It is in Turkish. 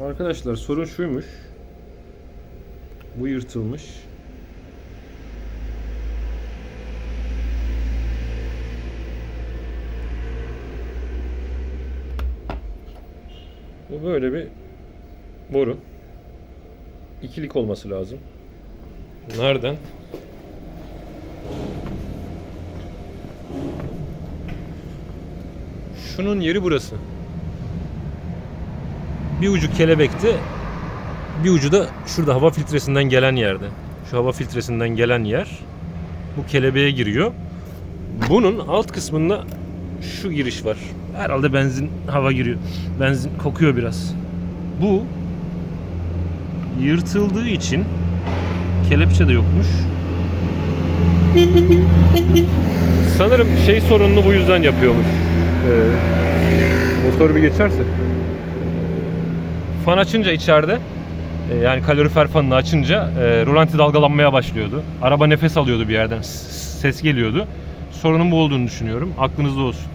Arkadaşlar sorun şuymuş. Bu yırtılmış. Bu böyle bir boru. İkilik olması lazım. Nereden? Şunun yeri burası. Bir ucu kelebekte, bir ucu da şurada hava filtresinden gelen yerde. Şu hava filtresinden gelen yer bu kelebeğe giriyor. Bunun alt kısmında şu giriş var. Herhalde benzin hava giriyor. Benzin kokuyor biraz. Bu yırtıldığı için kelepçe de yokmuş. Sanırım şey sorununu bu yüzden yapıyormuş. Ee, motor bir geçerse. Fan açınca içeride e, yani kalorifer fanını açınca e, rolanti dalgalanmaya başlıyordu. Araba nefes alıyordu bir yerden. Ses geliyordu. Sorunun bu olduğunu düşünüyorum. Aklınızda olsun.